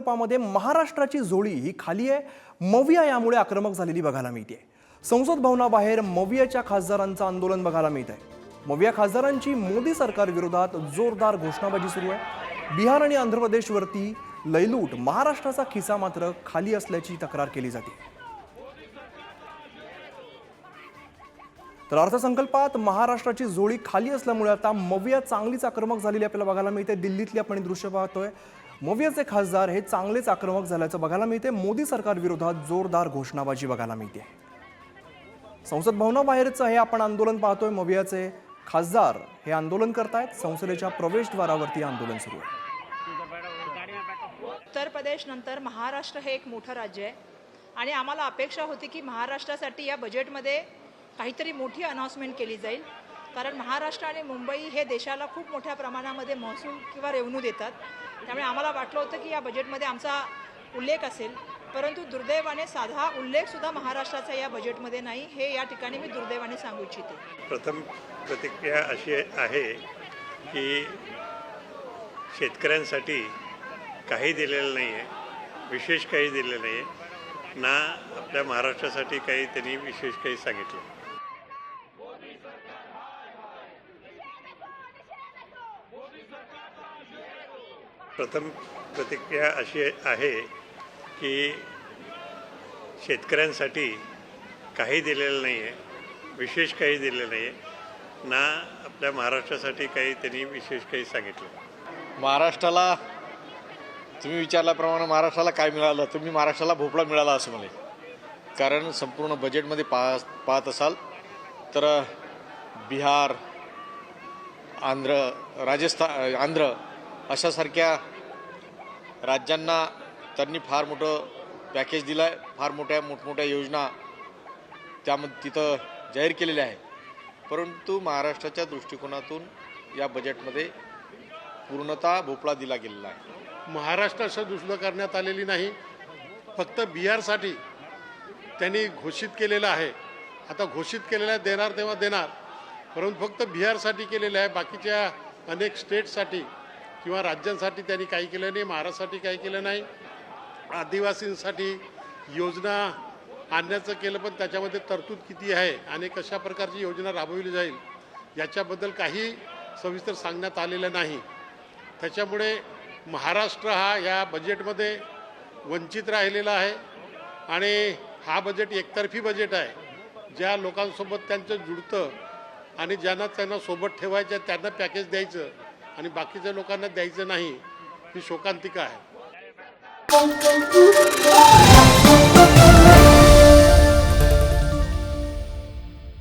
अर्थसंकल्पामध्ये महाराष्ट्राची जोडी ही खाली आहे. मविया यामुळे आक्रमक झालेली बघायला मिळते. संसद भवनाबाहेर मवियाच्या खासदारांचं आंदोलन बघायला मिळत आहे मविया खासदारांची मोदी सरकार विरोधात जोरदार घोषणाबाजी सुरू आहे. बिहार आणि आंध्र प्रदेशवरती लयलूट महाराष्ट्राचा खिसा मात्र खाली असल्याची तक्रार केली जाते. तर अर्थसंकल्पात महाराष्ट्राची जोडी खाली असल्यामुळे आता मविया चांगलीच आक्रमक झालेली आपल्याला बघायला मिळते. दिल्लीतली आपण दृश्य पाहतोय. मवियाचे खासदार हे चांगलेच आक्रमक झाल्याचं बघायला मिळते. मोदी सरकार विरोधात जोरदार घोषणाबाजी बघायला मिळते. संसद भवनाबाहेरचं हे आपण आंदोलन पाहतोय. मवियाचे खासदार हे आंदोलन करतायत. संसदेच्या प्रवेशद्वारावरती आंदोलन सुरू आहे. उत्तर प्रदेश नंतर महाराष्ट्र हे एक मोठं राज्य आहे. आणि आम्हाला अपेक्षा होती की महाराष्ट्रासाठी या बजेटमध्ये काहीतरी मोठी अनाऊन्समेंट केली जाईल. कारण महाराष्ट्र आणि मुंबई हे देशाला खूप मोठ्या प्रमाणामध्ये महसूल किंवा रेव्हन्यू देतात. त्यामुळे आम्हाला वाटलं होतं की या बजेटमध्ये आमचा उल्लेख असेल. परंतु दुर्दैवाने साधा उल्लेखसुद्धा महाराष्ट्राचा या बजेटमध्ये नाही. हे या ठिकाणी मी दुर्दैवाने सांगू इच्छिते. प्रथम प्रतिक्रिया अशी आहे की शेतकऱ्यांसाठी काही दिलेलं नाही आहे विशेष काही दिलेलं नाही आहे ना आपल्या महाराष्ट्रासाठी काही त्यांनी विशेष काही सांगितलं. प्रथम प्रतिक्रिया अशी आहे की शेतकऱ्यांसाठी काही दिलेलं नाही आहे विशेष काही दिलेलं नाही आहे ना आपल्या महाराष्ट्रासाठी काही त्यांनी विशेष काही सांगितलं. महाराष्ट्राला तुम्ही विचारल्याप्रमाणे महाराष्ट्राला काय मिळालं? तुम्ही महाराष्ट्राला भोपळा मिळाला असं म्हणे. कारण संपूर्ण बजेटमध्ये पा पाहत असाल तर बिहार आंध्र राजस्थान आंध्र अशासारख्या राज्यांना त्यांनी फार मोठं पॅकेज दिलं आहे फार मोठ्या मोठमोठ्या योजना त्यामध्ये तिथं जाहीर केलेल्या आहे परंतु महाराष्ट्राच्या दृष्टिकोनातून या बजेटमध्ये पूर्णतः भोपळा दिला गेलेला आहे. महाराष्ट्राचं दुसरं करण्यात आलेली नाही. फक्त बिहारसाठी त्यांनी घोषित केलेलं आहे. आता घोषित केलेलं आहे देणार तेव्हा देणार. परंतु फक्त बिहारसाठी केलेलं आहे. बाकीच्या अनेक स्टेटसाठी किंवा राज्यांसाठी त्यांनी काही केलं नाही महाराष्ट्रासाठी काही केलं नाही. आदिवासींसाठी योजना आणण्याचं केलं पण त्याच्यामध्ये तरतूद किती आहे आणि कशा प्रकारची योजना राबविली जाईल याच्याबद्दल काही सविस्तर सांगण्यात आलेलं नाही. त्याच्यामुळे महाराष्ट्र हा या बजेटमध्ये वंचित राहिलेला आहे आणि हा बजेट एकतर्फी बजेट आहे. ज्या लोकांसोबत त्यांचं जुळतं आणि ज्यांना त्यांना सोबत ठेवायचं त्यांना पॅकेज द्यायचं आणि बाकीच्या लोकांना द्यायचं नाही ही शोकांतिका आहे.